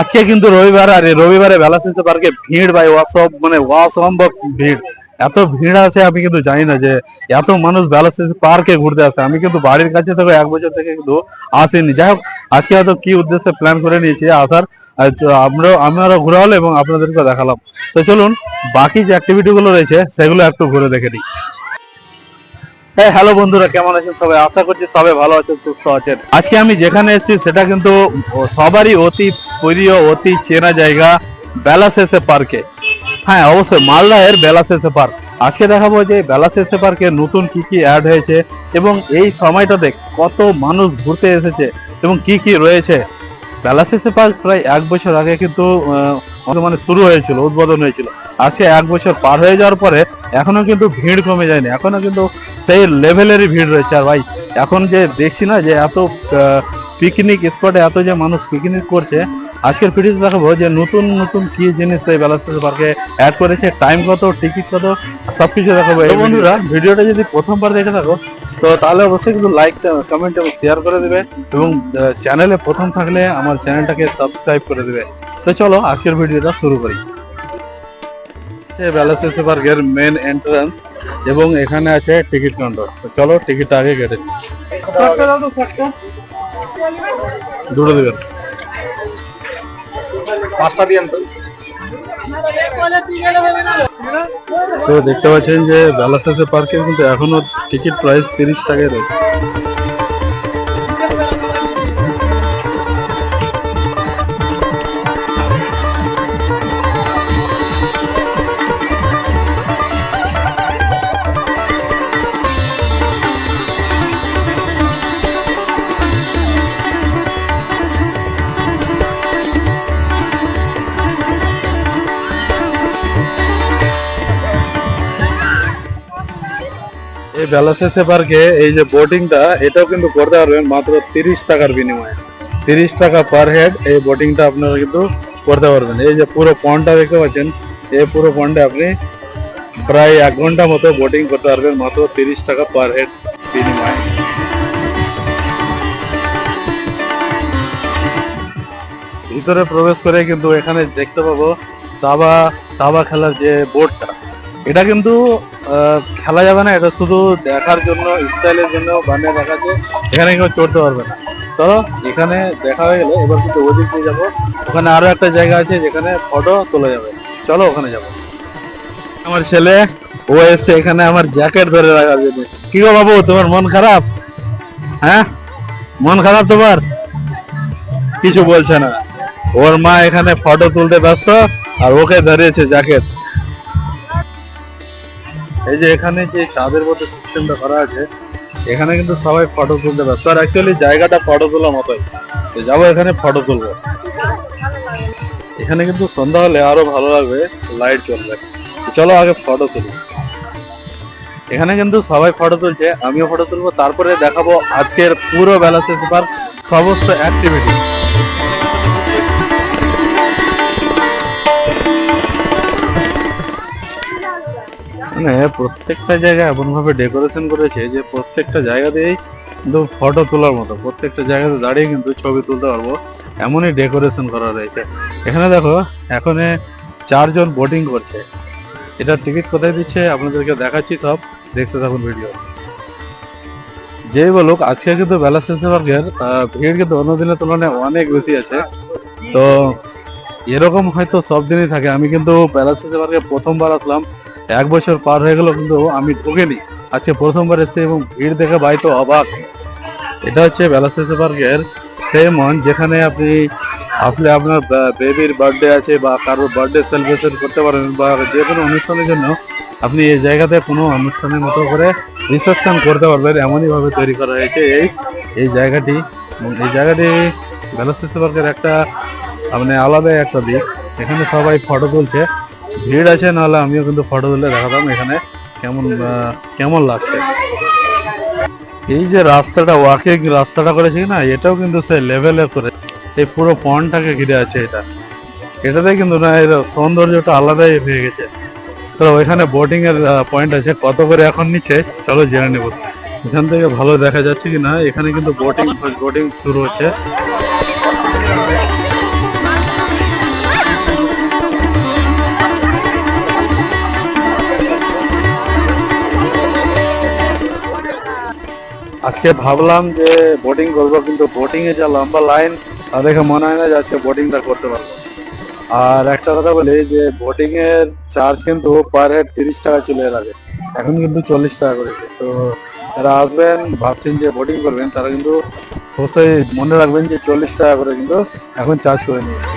আজকে কিন্তু রবিবার, আর রবিবারে বেলা পার্কে ভিড় ভাই অসব মানে অসম্ভব ভিড়। এত ভিড় আছে, আমি কিন্তু জানি না যে এত মানুষ বেলা পার্কে ঘুরতে আসে। আমি কিন্তু বাড়ির কাছে থেকে এক বছর থেকে কিন্তু আসিনি। যাই হোক, আজকে হয়তো কি উদ্দেশ্যে প্ল্যান করে নিয়েছি আসার আমরাও আমরা ঘোরা হলো এবং আপনাদেরকে দেখালাম। তো চলুন, বাকি যে অ্যাক্টিভিটি গুলো রয়েছে, সেগুলো একটু ঘুরে দেখে নিই। হ্যাঁ হ্যালো বন্ধুরা, কেমন আছেন সবাই? আশা করছি সবাই ভালো আছেন, সুস্থ আছেন। আজকে আমি যেখানে এসেছি, সেটা কিন্তু সবারই অতি প্রিয়, অতি চেনা জায়গা বেলাশেষে পার্কে। হ্যাঁ অবশ্যই মালদাহের বেলাশেষে পার্ক। আজকে দেখাবো যে বেলাশেষে পার্কে নতুন কি কি অ্যাড হয়েছে এবং এই সময়টাতে কত মানুষ ঘুরতে এসেছে এবং কি কি রয়েছে। বেলাশেষে পার্ক প্রায় এক বছর আগে কিন্তু মানে শুরু হয়েছিল, উদ্বোধন হয়েছিল। আজকে এক বছর পার হয়ে যাওয়ার পরে এখনও কিন্তু ভিড় কমে যায়নি এখনও কিন্তু সেই লেভেলেরই ভিড় রয়েছে। আর ভাই এখন যে দেখছি না যে এত পিকনিক স্পটে এত যে মানুষ পিকনিক করছে আজকের ভিডিওতে দেখাবো যে নতুন নতুন কি জিনিস এই বেলাস্টেজ পার্কে অ্যাড করেছে টাইম কত টিকিট কত সব কিছু দেখাবো এই বন্ধুরা ভিডিওটা যদি প্রথমবার দেখে থাকো তো তাহলে অবশ্যই কিন্তু লাইক কমেন্ট এবং শেয়ার করে দেবে এবং চ্যানেলে প্রথম থাকলে আমার চ্যানেলটাকে সাবস্ক্রাইব করে দেবে। তো চলো আজকের ভিডিওটা শুরু করি। বেলাস্টেজ পার্কের মেন এন্ট্রান্স এবং এখানে আছে টিকিট কাউন্টার চলো টিকিটটা আগে কেটে দুটো দিবেন। পাঁচটা দিয়ে তো দেখতে পাচ্ছেন যে বেলাশেষে পার্কের কিন্তু এখনও টিকিট প্রাইস তিরিশ টাকায় রয়েছে। এই পার্কে এই যে বোটিংটা এটাও কিন্তু করতে পারবেন মাত্র তিরিশ টাকার বিনিময়ে। তিরিশ টাকা পার হেড এই বোটিংটা আপনারা কিন্তু করতে পারবেন। এই যে পুরো পন্ডটা দেখতে পাচ্ছেন, এই পুরো পন্ডে আপনি প্রায় এক ঘণ্টা মতো বোটিং করতে পারবেন মাত্র তিরিশ টাকা পার হেড বিনিময়ে। ভিতরে প্রবেশ করে কিন্তু এখানে দেখতে পাবো দাবা দাবা খেলার যে বোর্ডটা এটা কিন্তু খেলা যাবে না, এটা শুধু দেখার জন্য, স্টাইলের জন্য বানিয়ে দেখাচ্ছে। এখানে কেউ চড়তে পারবে না। তো এখানে দেখা হয়ে গেলে এবার কিন্তু ওদিক দিয়ে যাব। ওখানে আরও একটা জায়গা আছে, যেখানে ফটো তোলা যাবে। চলো, ওখানে যাব। আমার ছেলে, ও এসছে এখানে আমার জ্যাকেট ধরে রাখার জন্য কি গো বাবু, তোমার মন খারাপ? হ্যাঁ? মন খারাপ তোমার? কিছু বলছে না। ওর মা এখানে ফটো তুলতে ব্যস্ত, আর ওকে ধরিয়েছে জ্যাকেট এই যে এখানে যে চাঁদের মতো সিস্টেমটা করা আছে, এখানে কিন্তু সবাই ফটো তুলতে ব্যস্ত আর অ্যাকচুয়ালি জায়গাটা ফটো তোলার মতোই। যাব এখানে ফটো তুলবো। এখানে কিন্তু সন্ধ্যা হলে আরও ভালো লাগবে লাইট তো চলো আগে ফটো তুলি। এখানে কিন্তু সবাই ফটো তুলছে, আমিও ফটো তুলবো। তারপরে দেখাবো আজকের পুরো বেলা শেষ পার সমস্ত অ্যাক্টিভিটি মানে প্রত্যেকটা জায়গায় এমন ভাবে ডেকোরেশন করেছে যে প্রত্যেকটা জায়গাতেই কিন্তু ফটো তোলার মতো প্রত্যেকটা জায়গাতে দাঁড়িয়ে কিন্তু ছবি তুলতে পারব। এমনই ডেকোরেশন করা রয়েছে। এখানে দেখো এখন চারজন বোটিং করছে। এটা টিকিট কোথায় দিচ্ছে আপনাদেরকে দেখাচ্ছি সব। দেখতে থাকুন ভিডিও যেই বলুক আজকে কিন্তু বেলা শেষে আহ, ভিড় কিন্তু অন্য দিনের তুলনায় অনেক বেশি আছে। তো এরকম হয়তো সব দিনই থাকে। আমি কিন্তু বেলা শেষে পার্কে প্রথমবার আসলাম। এক বছর পার হয়ে গেল কিন্তু আমি ঢুকিনি। আজকে প্রথমবার এসেছি এবং ভিড় দেখে ভাই তো অবাক। এটা হচ্ছে বেলাশেষে পার্কের সেই মন যেখানে আপনি আসলে আপনার বেবির বার্থডে আছে বা কারোর বার্থডে সেলিব্রেশন করতে পারেন বা যে কোনো অনুষ্ঠানের জন্য আপনি এই জায়গাতে কোনো অনুষ্ঠানের মতো করে রিসেপশন করতে পারবেন, এমনইভাবে তৈরি করা হয়েছে এই এই জায়গাটি। এই জায়গাটি বেলাশেষে পার্কের একটা মানে আলাদাই একটা দিক। এখানে সবাই ফটো তুলছে। ভিড় আছে, নাহলে আমিও কিন্তু ফটো তুলে দেখাতাম এখানে কেমন কেমন লাগছে। এই যে রাস্তাটা ওয়াকিং রাস্তাটা করেছে না, এটাও কিন্তু সে লেভেলে করে, এই পুরো পন্ডটাকে ঘিরে আছে এটা। এটাতে কিন্তু না, এর সৌন্দর্যটা আলাদাই হয়ে গেছে। তো ওইখানে বোটিং এর পয়েন্ট আছে, কত করে এখন নিচ্ছে, চলো জেনে নেব। এখান থেকে ভালো দেখা যাচ্ছে কি না, এখানে কিন্তু বোটিং বোটিং শুরু হচ্ছে। আজকে ভাবলাম যে বোটিং করব, কিন্তু বোটিং এ যা লম্বা লাইন তা দেখে মনে হয় না যে আজকে বোটিংটা করতে পারব। আর একটা কথা বলি যে বোটিং এর চার্জ কিন্তু পার হেড তিরিশ টাকা ছিল এর আগে। এখন কিন্তু চল্লিশ টাকা করেছে তো যারা আসবেন, ভাবছেন যে বোটিং করবেন, তারা কিন্তু অবশ্যই মনে রাখবেন যে চল্লিশ টাকা করে কিন্তু এখন চার্জ করে নিয়েছে।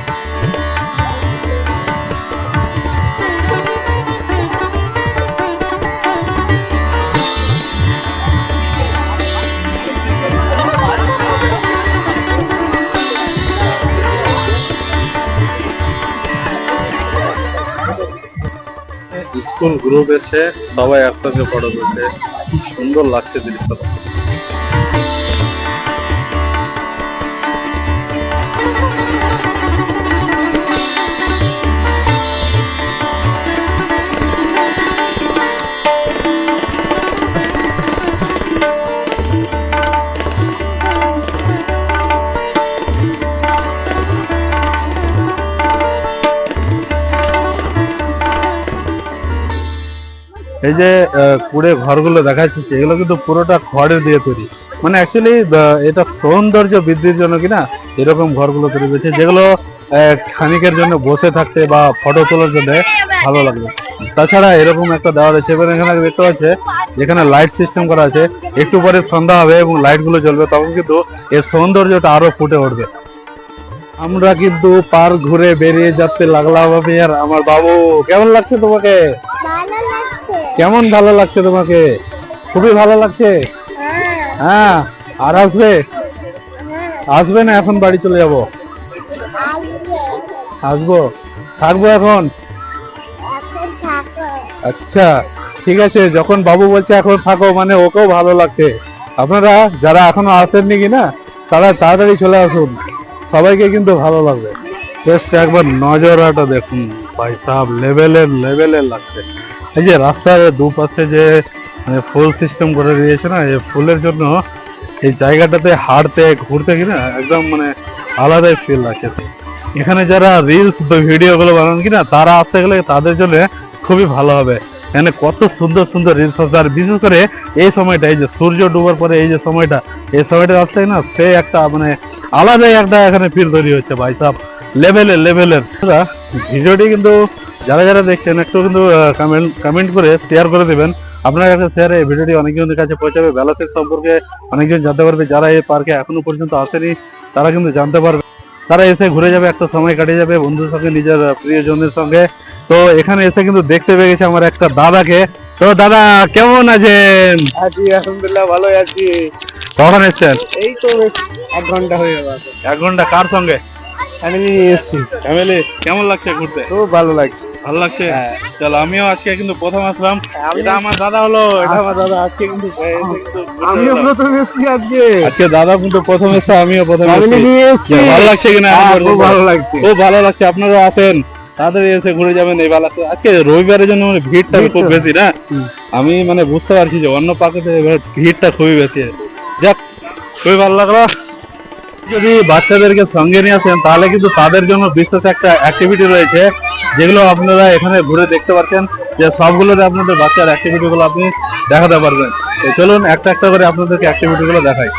স্কুল গ্রুপ এসে সবাই একসঙ্গে ফটো তুলছে কি সুন্দর লাগছে দৃশ্যটা। এই যে কুড়ে ঘরগুলো দেখাচ্ছি এগুলো কিন্তু পুরোটা খড়ের দিয়ে তৈরি। মানে অ্যাকচুয়ালি এটা সৌন্দর্য বৃদ্ধির জন্য কিনা এরকম ঘরগুলো তৈরি করেছে, যেগুলো খানিকের জন্য বসে থাকতে বা ফটো তোলার জন্য ভালো লাগবে। তাছাড়া এরকম একটা দেওয়া রয়েছে, এবার এখানে দেখতে পাচ্ছে যেখানে লাইট সিস্টেম করা আছে, একটু পরে সন্ধ্যা হবে এবং লাইটগুলো জ্বলবে, তখন কিন্তু এর সৌন্দর্যটা আরও ফুটে উঠবে। আমরা কিন্তু পার্ক ঘুরে বেরিয়ে যাতে লাগলাম আমি আর আমার বাবু, কেমন লাগছে তোমাকে? কেমন ভালো লাগছে তোমাকে? খুবই ভালো লাগছে? হ্যাঁ আর আসবে? আসবে না, এখন বাড়ি চলে যাব। আসবে? থাকব এখন? আচ্ছা ঠিক আছে, যখন বাবু বলছে এখন থাকো মানে ওকেও ভালো লাগছে। আপনারা যারা এখনও আসেননি কি না তারা তাড়াতাড়ি চলে আসুন। সবাইকে কিন্তু ভালো লাগবে। জাস্ট একবার নজরাটা দেখুন। ভাই সাহেব লেভেলের লেভেলের লাগছে। এই যে রাস্তার দুপাশে যে মানে ফুল সিস্টেম করে দিয়েছে না, এই ফুলের জন্য এই জায়গাটাতে হাঁটতে, ঘুরতে কিনা একদম মানে আলাদাই ফিল আছে এখানে যারা রিলস বা ভিডিও গুলো বানান কিনা, তারা আসতে গেলে তাদের জন্য খুবই ভালো হবে। এখানে কত সুন্দর সুন্দর রিলস আছে আর বিশেষ করে এই সময়টা, এই যে সূর্য ডুবার পরে এই যে সময়টা, এই সময়টা আসলে না, সে একটা মানে আলাদাই একটা এখানে ফিল তৈরি হচ্ছে, ভাই সাহ লেভেলের লেভেলের ভিডিওটি কিন্তু যারা যারা দেখছেন একটু কিন্তু কমেন্ট কমেন্ট করে শেয়ার করে দেবেন। আপনার কাছে শেয়ারে এই ভিডিওটি অনেকজনের কাছে পৌঁছাবে। বেলাসের সম্পর্কে অনেকজন জানতে পারবে। যারা এই পার্কে এখনও পর্যন্ত আসেনি তারা কিন্তু জানতে পারবে। তারা এসে ঘুরে যাবে একটা সময় কাটিয়ে যাবে বন্ধুর সঙ্গে নিজের প্রিয়জনের সঙ্গে। তো এখানে এসে কিন্তু দেখতে পেয়ে গেছে আমার একটা দাদাকে। তো দাদা কেমন আছেন? আছি আলহামদুলিল্লাহ ভালোই আছি। কখন এসছেন? এই তো এক ঘণ্টা হয়ে গেল। এক ঘণ্টা কার সঙ্গে? ফ্যামিলি নিয়ে এসছি। ফ্যামিলি কেমন লাগছে ঘুরতে? খুব ভালো লাগছে। ভালো লাগছে। চলো আমিও আজকে কিন্তু প্রথম আসলাম। এটা আমার দাদা হলো এটা আমার দাদা। আজকে কিন্তু এসে কিন্তু ঘুরতে আমিও প্রথম এসছি আজকে। আজকে দাদা কিন্তু প্রথম এসে আমিও প্রথম এসেছি। নিয়ে এসছি। যে ভালো লাগছে কিনা? খুব ভালো লাগছে। খুব ভালো লাগছে আপনারা আসেন। তাড়াতাড়ি এসে ঘুরে যাবেন এই বেলা। আজকে রবিবারের জন্য মানে ভিড়টা। খুব বেশি না? আমি মানে বুঝতে পারছি যে অন্য পার্কে ভিড়টা খুবই বেশি। যাক খুবই ভালো লাগল। যদি বাচ্চাদেরকে সঙ্গে নিয়ে আসেন, তাহলে কিন্তু তাদের জন্য বিশেষ একটা অ্যাক্টিভিটি রয়েছে, যেগুলো আপনারা এখানে ঘুরে দেখতে পাচ্ছেন যে সবগুলোতে আপনাদের বাচ্চার অ্যাক্টিভিটিগুলো আপনি দেখাতে পারবেন। চলুন, একটা একটা করে আপনাদেরকে অ্যাক্টিভিটিগুলো দেখায়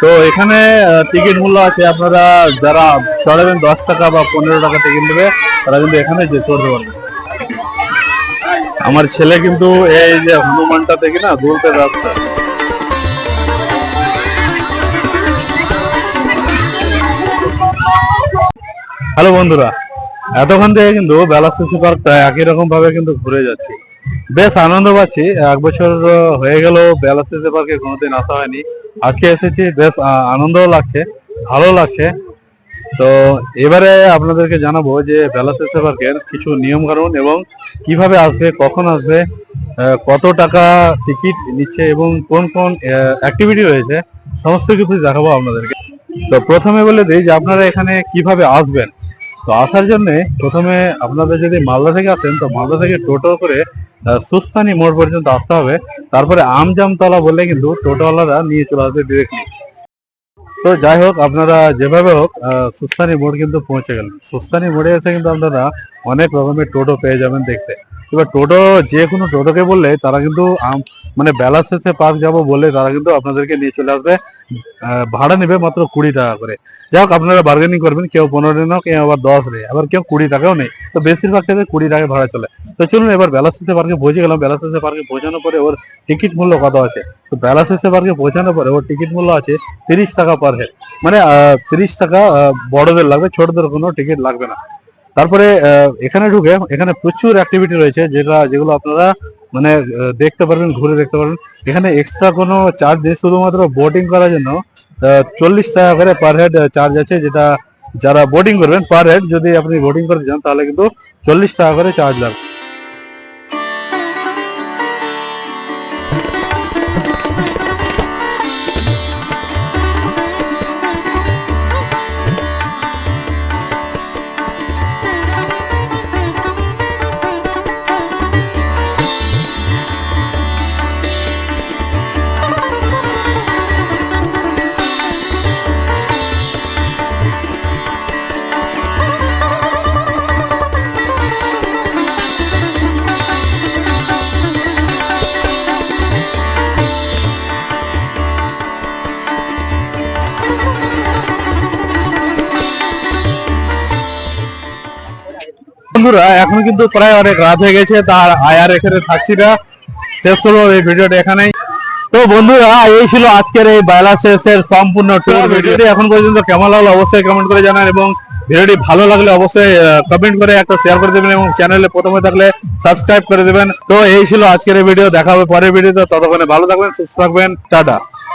তো এখানে টিকিট মূল্য আছে আপনারা যারা চড়াবেন দশ টাকা বা পনেরো টাকা টিকিট নেবে, তারা কিন্তু এখানে যে চড়তে পারবে। আমার ছেলে কিন্তু এই যে হনুমানটা থেকে না দুলতে যাচ্ছে। হ্যালো বন্ধুরা, এতক্ষণ থেকে কিন্তু বেলাস্তি পার্কটা একই রকম ভাবে কিন্তু ঘুরে যাচ্ছি। বেশ আনন্দ পাচ্ছি। এক বছর হয়ে গেল বেলাস্তি পার্কে কোনোদিন আসা হয়নি। আজকে এসেছি বেশ আহ, আনন্দও লাগছে ভালো লাগছে। তো এবারে আপনাদেরকে জানাব যে বেলাস্তি পার্কের কিছু নিয়ম কানুন এবং কীভাবে আসবে কখন আসবে কত টাকা টিকিট নিচ্ছে এবং কোন কোন অ্যাক্টিভিটি রয়েছে সমস্ত কিছু দেখাবো আপনাদেরকে। তো প্রথমে বলে দিই যে আপনারা এখানে কীভাবে আসবেন? তো আসার জন্য প্রথমে আপনাদের যদি মালদা থেকে আসেন তো মালদা থেকে টোটো করে আহ, সুস্তানি মোড় পর্যন্ত আসতে হবে। তারপরে আমজামতলা বলে কিন্তু টোটোওয়ালারা নিয়ে চলে আসবে ডিরেক্টলি তো যাই হোক আপনারা যেভাবে হোক আহ, সুস্তানি মোড় কিন্তু পৌঁছে গেলেন। সুস্তানি মোড়ে এসে কিন্তু আপনারা অনেক রকমের টোটো পেয়ে যাবেন দেখতে। এবার টোটো, যে কোনো টোটোকে বললে তারা কিন্তু মানে বেলা শেষে পার্ক যাব বললে তারা কিন্তু আপনাদেরকে নিয়ে চলে আসবে। ভাড়া নেবে মাত্র কুড়ি টাকা করে। যাই হোক, আপনারা বার্গেনিং করবেন, কেউ পনেরো নাও কেউ আবার দশ নেই আবার কেউ কুড়ি টাকাও নেই। তো বেশিরভাগ ক্ষেত্রে কুড়ি টাকায় ভাড়া চলে। তো চলুন, এবার বেলা শেষে পার্কে পৌঁছে গেলাম। বেলা শেষে পার্কে পৌঁছানোর পরে ওর টিকিট মূল্য কত আছে? তো বেলা শেষে পার্কে পৌঁছানোর পরে ওর টিকিট মূল্য আছে তিরিশ টাকা পার হেড মানে তিরিশ টাকা বড়দের লাগবে, ছোটদের কোনো টিকিট লাগবে না। তারপরে এখানে ঢুকে এখানে প্রচুর অ্যাক্টিভিটি রয়েছে যেটা, যেগুলো আপনারা মানে দেখতে পারবেন, ঘুরে দেখতে পারবেন। এখানে এক্সট্রা কোনো চার্জ নেই, শুধুমাত্র বোটিং করার জন্য চল্লিশ টাকা করে পার হেড চার্জ আছে যেটা যারা বোটিং করবেন পার হেড যদি আপনি বোটিং করতে চান, তাহলে কিন্তু চল্লিশ টাকা করে চার্জ লাগবে। বন্ধুরা, এখন কিন্তু প্রায় অনেক রাত হয়ে গেছে তার আয়ার এখানে থাকছি না। শেষ করব এই ভিডিওটা এখানেই। তো বন্ধুরা, এই ছিল আজকের এই বাইলা শেষের সম্পূর্ণ ট্যুর ভিডিওটি এখন পর্যন্ত কেমন লাগল অবশ্যই কমেন্ট করে জানান এবং ভিডিওটি ভালো লাগলে অবশ্যই কমেন্ট করে একটা শেয়ার করে দেবেন এবং চ্যানেলে প্রথমে থাকলে সাবস্ক্রাইব করে দেবেন। তো এই ছিল আজকের ভিডিও দেখা হবে পরের ভিডিওতে ততক্ষণে ভালো থাকবেন, সুস্থ থাকবেন। টাটা।